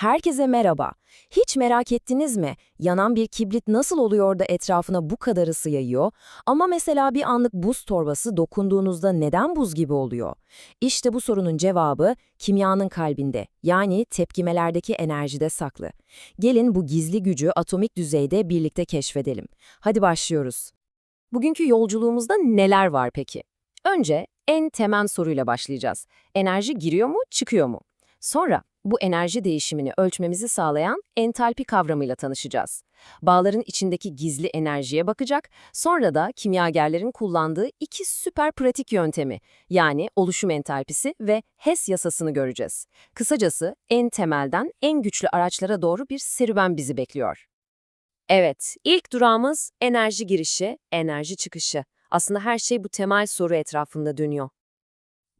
Herkese merhaba. Hiç merak ettiniz mi? Yanan bir kibrit nasıl oluyor da etrafına bu kadar ısı yayıyor? Ama mesela bir anlık buz torbası dokunduğunuzda neden buz gibi oluyor? İşte bu sorunun cevabı kimyanın kalbinde, yani tepkimelerdeki enerjide saklı. Gelin bu gizli gücü atomik düzeyde birlikte keşfedelim. Hadi başlıyoruz. Bugünkü yolculuğumuzda neler var peki? Önce en temel soruyla başlayacağız. Enerji giriyor mu, çıkıyor mu? Sonra bu enerji değişimini ölçmemizi sağlayan entalpi kavramıyla tanışacağız. Bağların içindeki gizli enerjiye bakacak, sonra da kimyagerlerin kullandığı iki süper pratik yöntemi, yani oluşum entalpisi ve Hess yasasını göreceğiz. Kısacası en temelden en güçlü araçlara doğru bir serüven bizi bekliyor. Evet, ilk durağımız enerji girişi, enerji çıkışı. Aslında her şey bu temel soru etrafında dönüyor.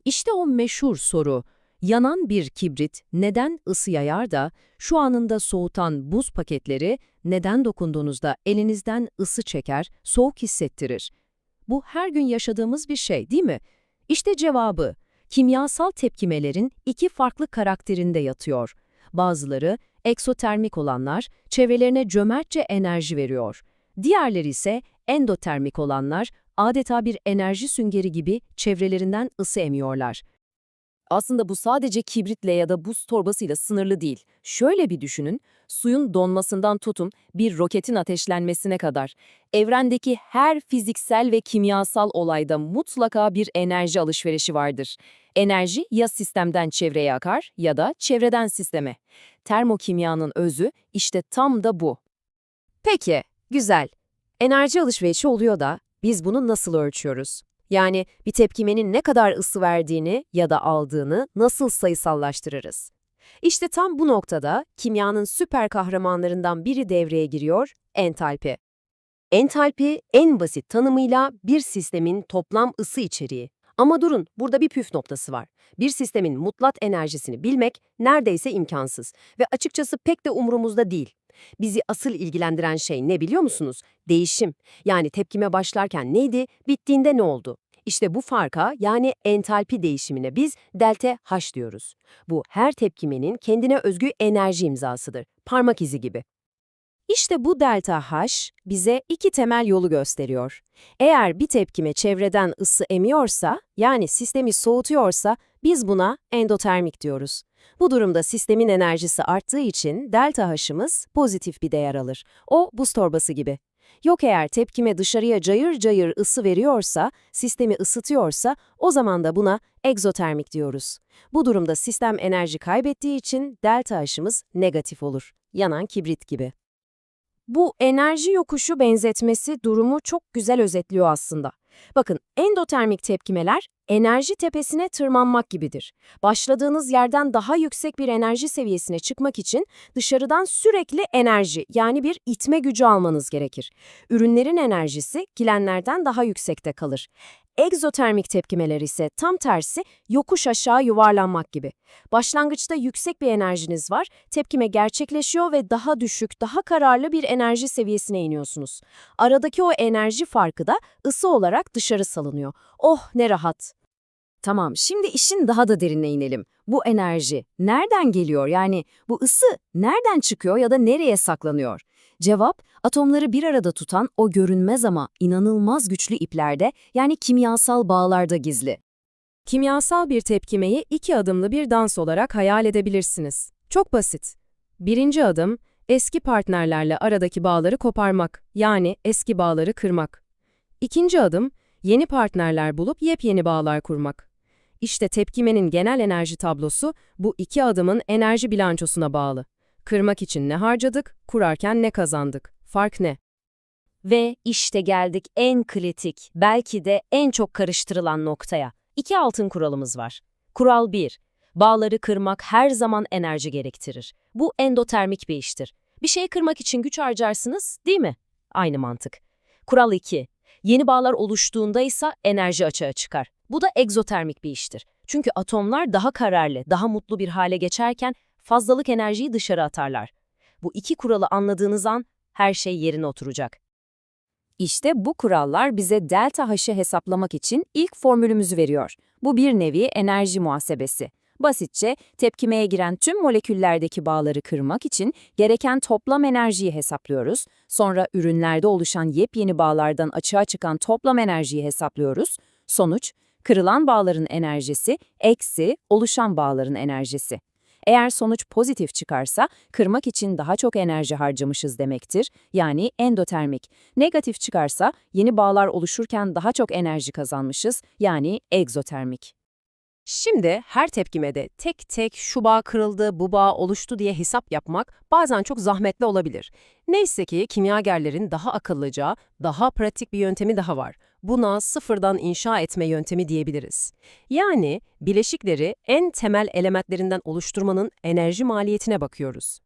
İşte o meşhur soru. Yanan bir kibrit neden ısı yayar da şu anında soğutan buz paketleri neden dokunduğunuzda elinizden ısı çeker, soğuk hissettirir? Bu her gün yaşadığımız bir şey değil mi? İşte cevabı. Kimyasal tepkimelerin iki farklı karakterinde yatıyor. Bazıları eksotermik olanlar çevrelerine cömertçe enerji veriyor. Diğerleri ise endotermik olanlar adeta bir enerji süngeri gibi çevrelerinden ısı emiyorlar. Aslında bu sadece kibritle ya da buz torbasıyla sınırlı değil. Şöyle bir düşünün, suyun donmasından tutun bir roketin ateşlenmesine kadar. Evrendeki her fiziksel ve kimyasal olayda mutlaka bir enerji alışverişi vardır. Enerji ya sistemden çevreye akar ya da çevreden sisteme. Termokimyanın özü işte tam da bu. Peki, güzel. Enerji alışverişi oluyor da biz bunu nasıl ölçüyoruz? Yani bir tepkimenin ne kadar ısı verdiğini ya da aldığını nasıl sayısallaştırırız? İşte tam bu noktada kimyanın süper kahramanlarından biri devreye giriyor, entalpi. Entalpi en basit tanımıyla bir sistemin toplam ısı içeriği. Ama durun, burada bir püf noktası var. Bir sistemin mutlak enerjisini bilmek neredeyse imkansız ve açıkçası pek de umurumuzda değil. Bizi asıl ilgilendiren şey ne biliyor musunuz? Değişim. Yani tepkime başlarken neydi, bittiğinde ne oldu? İşte bu farka yani entalpi değişimine biz delta H diyoruz. Bu her tepkimenin kendine özgü enerji imzasıdır. Parmak izi gibi. İşte bu delta H bize iki temel yolu gösteriyor. Eğer bir tepkime çevreden ısı emiyorsa, yani sistemi soğutuyorsa, biz buna endotermik diyoruz. Bu durumda sistemin enerjisi arttığı için delta H'ımız pozitif bir değer alır. O buz torbası gibi. Yok eğer tepkime dışarıya cayır cayır ısı veriyorsa, sistemi ısıtıyorsa, o zaman da buna egzotermik diyoruz. Bu durumda sistem enerji kaybettiği için delta H'ımız negatif olur. Yanan kibrit gibi. Bu enerji yokuşu benzetmesi durumu çok güzel özetliyor aslında. Bakın endotermik tepkimeler enerji tepesine tırmanmak gibidir. Başladığınız yerden daha yüksek bir enerji seviyesine çıkmak için dışarıdan sürekli enerji yani bir itme gücü almanız gerekir. Ürünlerin enerjisi gilenlerden daha yüksekte kalır. Egzotermik tepkimeler ise tam tersi yokuş aşağı yuvarlanmak gibi. Başlangıçta yüksek bir enerjiniz var, tepkime gerçekleşiyor ve daha düşük, daha kararlı bir enerji seviyesine iniyorsunuz. Aradaki o enerji farkı da ısı olarak dışarı salınıyor. Oh ne rahat. Tamam, şimdi işin daha da derinine inelim. Bu enerji nereden geliyor? Yani bu ısı nereden çıkıyor ya da nereye saklanıyor? Cevap, atomları bir arada tutan o görünmez ama inanılmaz güçlü iplerde yani kimyasal bağlarda gizli. Kimyasal bir tepkimeyi iki adımlı bir dans olarak hayal edebilirsiniz. Çok basit. Birinci adım, eski partnerlerle aradaki bağları koparmak, yani eski bağları kırmak. İkinci adım, yeni partnerler bulup yepyeni bağlar kurmak. İşte tepkimenin genel enerji tablosu bu iki adımın enerji bilançosuna bağlı. Kırmak için ne harcadık, kurarken ne kazandık? Fark ne? Ve işte geldik en kritik, belki de en çok karıştırılan noktaya. İki altın kuralımız var. Kural 1. Bağları kırmak her zaman enerji gerektirir. Bu endotermik bir iştir. Bir şeyi kırmak için güç harcarsınız, değil mi? Aynı mantık. Kural 2. Yeni bağlar oluştuğunda ise enerji açığa çıkar. Bu da egzotermik bir iştir. Çünkü atomlar daha kararlı, daha mutlu bir hale geçerken fazlalık enerjiyi dışarı atarlar. Bu iki kuralı anladığınız an her şey yerine oturacak. İşte bu kurallar bize delta H'ı hesaplamak için ilk formülümüzü veriyor. Bu bir nevi enerji muhasebesi. Basitçe tepkimeye giren tüm moleküllerdeki bağları kırmak için gereken toplam enerjiyi hesaplıyoruz. Sonra ürünlerde oluşan yepyeni bağlardan açığa çıkan toplam enerjiyi hesaplıyoruz. Sonuç, kırılan bağların enerjisi eksi oluşan bağların enerjisi. Eğer sonuç pozitif çıkarsa kırmak için daha çok enerji harcamışız demektir. Yani endotermik. Negatif çıkarsa yeni bağlar oluşurken daha çok enerji kazanmışız. Yani egzotermik. Şimdi her tepkimede tek tek şu bağ kırıldı, bu bağ oluştu diye hesap yapmak bazen çok zahmetli olabilir. Neyse ki kimyagerlerin daha akıllıca, daha pratik bir yöntemi daha var. Buna sıfırdan inşa etme yöntemi diyebiliriz. Yani bileşikleri en temel elementlerinden oluşturmanın enerji maliyetine bakıyoruz.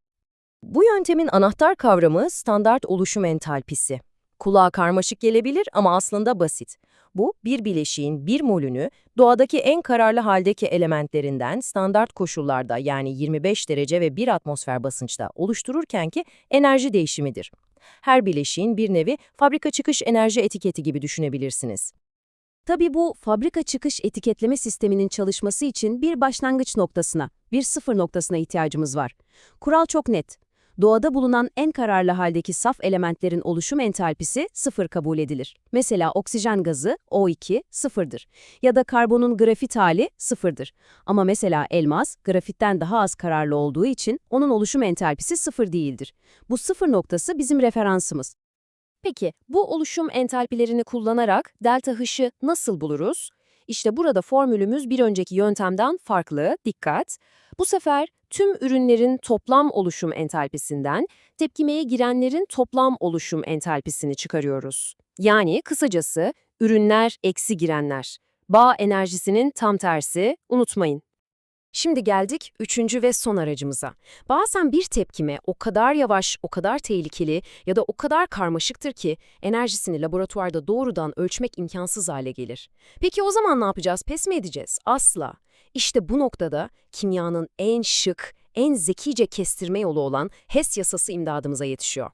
Bu yöntemin anahtar kavramı standart oluşum entalpisi. Kulağa karmaşık gelebilir ama aslında basit. Bu, bir bileşiğin bir molünü doğadaki en kararlı haldeki elementlerinden standart koşullarda yani 25 derece ve 1 atmosfer basınçta oluştururken ki enerji değişimidir. Her bileşiğin bir nevi fabrika çıkış enerji etiketi gibi düşünebilirsiniz. Tabii bu fabrika çıkış etiketleme sisteminin çalışması için bir başlangıç noktasına, bir sıfır noktasına ihtiyacımız var. Kural çok net. Doğada bulunan en kararlı haldeki saf elementlerin oluşum entalpisi sıfır kabul edilir. Mesela oksijen gazı O2 sıfırdır ya da karbonun grafit hali sıfırdır. Ama mesela elmas grafitten daha az kararlı olduğu için onun oluşum entalpisi sıfır değildir. Bu sıfır noktası bizim referansımız. Peki bu oluşum entalpilerini kullanarak delta H'ı nasıl buluruz? İşte burada formülümüz bir önceki yöntemden farklı, dikkat. Bu sefer tüm ürünlerin toplam oluşum entalpisinden tepkimeye girenlerin toplam oluşum entalpisini çıkarıyoruz. Yani kısacası ürünler eksi girenler. Bağ enerjisinin tam tersi, unutmayın. Şimdi geldik üçüncü ve son aracımıza. Bazen bir tepkime o kadar yavaş, o kadar tehlikeli ya da o kadar karmaşıktır ki enerjisini laboratuvarda doğrudan ölçmek imkansız hale gelir. Peki o zaman ne yapacağız? Pes mi edeceğiz? Asla. İşte bu noktada kimyanın en şık, en zekice kestirme yolu olan HES yasası imdadımıza yetişiyor.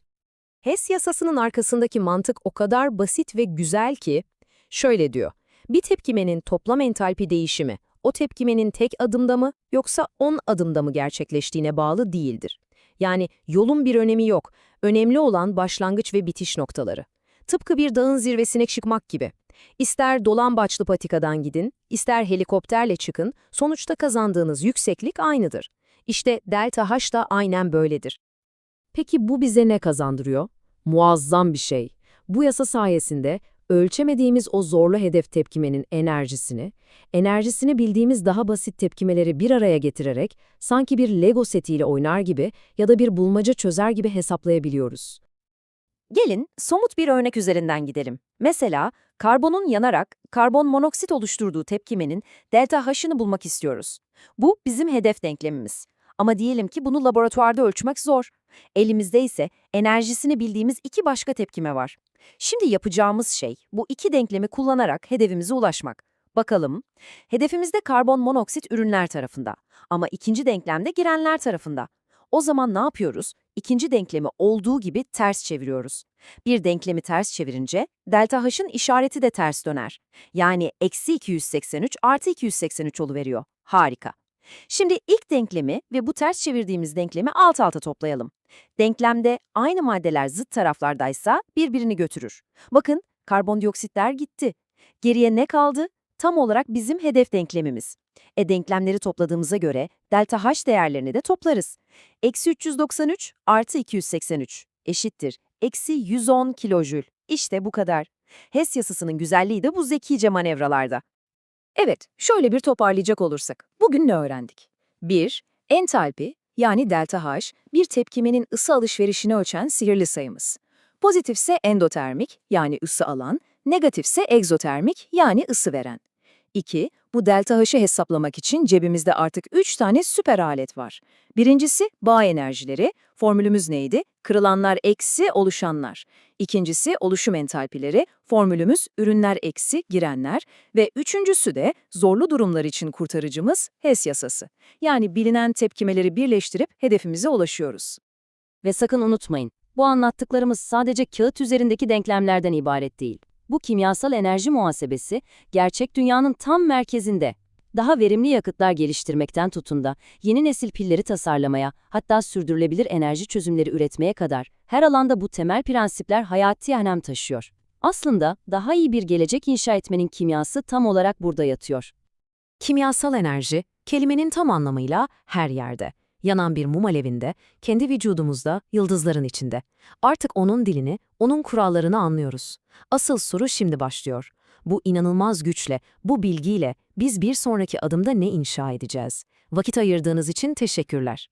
HES yasasının arkasındaki mantık o kadar basit ve güzel ki, şöyle diyor, bir tepkimenin toplam entalpi değişimi, o tepkimenin tek adımda mı yoksa 10 adımda mı gerçekleştiğine bağlı değildir. Yani yolun bir önemi yok, önemli olan başlangıç ve bitiş noktaları. Tıpkı bir dağın zirvesine çıkmak gibi. İster dolambaçlı patikadan gidin, ister helikopterle çıkın, sonuçta kazandığınız yükseklik aynıdır. İşte delta H da aynen böyledir. Peki bu bize ne kazandırıyor? Muazzam bir şey. Bu yasa sayesinde ölçemediğimiz o zorlu hedef tepkimenin enerjisini, enerjisini bildiğimiz daha basit tepkimeleri bir araya getirerek sanki bir Lego setiyle oynar gibi ya da bir bulmaca çözer gibi hesaplayabiliyoruz. Gelin somut bir örnek üzerinden gidelim. Mesela karbonun yanarak karbon monoksit oluşturduğu tepkimenin delta H'ını bulmak istiyoruz. Bu bizim hedef denklemimiz. Ama diyelim ki bunu laboratuvarda ölçmek zor. Elimizde ise enerjisini bildiğimiz iki başka tepkime var. Şimdi yapacağımız şey bu iki denklemi kullanarak hedefimize ulaşmak. Bakalım, hedefimizde karbon monoksit ürünler tarafında ama ikinci denklemde girenler tarafında. O zaman ne yapıyoruz? İkinci denklemi olduğu gibi ters çeviriyoruz. Bir denklemi ters çevirince delta H'ın işareti de ters döner. Yani eksi 283 artı 283 oluveriyor. Harika. Şimdi ilk denklemi ve bu ters çevirdiğimiz denklemi alt alta toplayalım. Denklemde aynı maddeler zıt taraflardaysa birbirini götürür. Bakın karbondioksitler gitti. Geriye ne kaldı? Tam olarak bizim hedef denklemimiz. E denklemleri topladığımıza göre delta H değerlerini de toplarız. Eksi 393 artı 283 eşittir. Eksi 110 kilojül. İşte bu kadar. HES yasasının güzelliği de bu zekice manevralarda. Evet, şöyle bir toparlayacak olursak. Bugün ne öğrendik? 1. Entalpi, yani delta H, bir tepkimenin ısı alışverişini ölçen sihirli sayımız. Pozitifse endotermik, yani ısı alan, negatifse egzotermik, yani ısı veren. 2. Bu delta H'ı hesaplamak için cebimizde artık 3 tane süper alet var. Birincisi bağ enerjileri. Formülümüz neydi? Kırılanlar eksi oluşanlar. İkincisi oluşum entalpileri. Formülümüz ürünler eksi girenler. Ve üçüncüsü de zorlu durumlar için kurtarıcımız HES yasası. Yani bilinen tepkimeleri birleştirip hedefimize ulaşıyoruz. Ve sakın unutmayın, bu anlattıklarımız sadece kağıt üzerindeki denklemlerden ibaret değil. Bu kimyasal enerji muhasebesi gerçek dünyanın tam merkezinde. Daha verimli yakıtlar geliştirmekten tutun da yeni nesil pilleri tasarlamaya, hatta sürdürülebilir enerji çözümleri üretmeye kadar her alanda bu temel prensipler hayati önem taşıyor. Aslında daha iyi bir gelecek inşa etmenin kimyası tam olarak burada yatıyor. Kimyasal enerji, kelimenin tam anlamıyla her yerde. Yanan bir mum alevinde, kendi vücudumuzda, yıldızların içinde. Artık onun dilini, onun kurallarını anlıyoruz. Asıl soru şimdi başlıyor. Bu inanılmaz güçle, bu bilgiyle biz bir sonraki adımda ne inşa edeceğiz? Vakit ayırdığınız için teşekkürler.